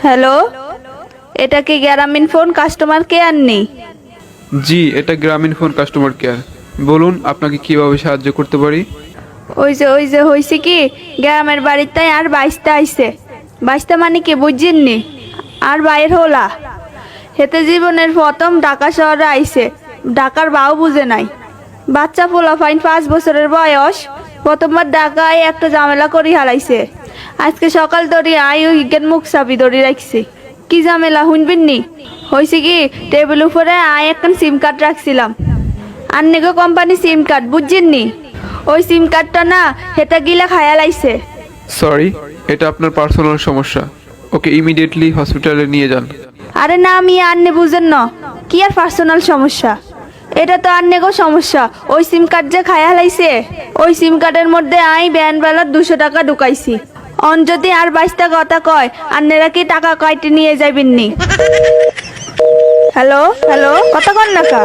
Hello? এটা কি গ্রামীণ ফোন কাস্টমার কেয়ার নেই জি এটা গ্রামীণ ফোন কাস্টমার কেয়ার। বলুন আপনাকে কীভাবে সাহায্য করতে পারি? ওই যে ওই যে হয়েছে কি গ্রামের বাড়িতে আর বাইশটা আইছে। বাইশটা মানে কি বুঝছেননি আর বাইর হলা। হেতে জীবনের প্রথম ঢাকা শহরে আইছে। ঢাকার বাউ বুঝে নাই। বাচ্চা পোলা ফাইন পাঁচ বছরের বয়স। প্রথমবার ঢাকায় একটা ঝামেলা করি হারাইছে আজকে সকাল ধরে আই ওই গেট মুখ চাবি ধরে রাখছি। কি ঝামেলা শুনবেন নি? হয়েছে কি টেবিল উপরে আই একটা সিম কার্ড রাখছিলাম। আর নেগো কোম্পানি সিম কার্ড বুঝছেন নি? ওই সিম কার্ডটা না হেটা গিলা খায়া লাইছে। সরি এটা আপনার পার্সোনাল সমস্যা। ওকে ইমিডিয়েটলি হসপিটালে নিয়ে যান। আরে না আমি আর নে বুঝেন না। কি আর পার্সোনাল সমস্যা? এটা তো আর নেগো সমস্যা। ওই সিম কার্ড যে খায়া লাইছে ওই সিম কার্ডের মধ্যে আই ব্যান বেলার দুশো টাকা ঢুকাইছি। অন যদি আর বাইশটা কথা কয়, আন্নেরা কি টাকা কয়টি নিয়ে যাবেন হ্যালো? হ্যালো? কথা কন না কা?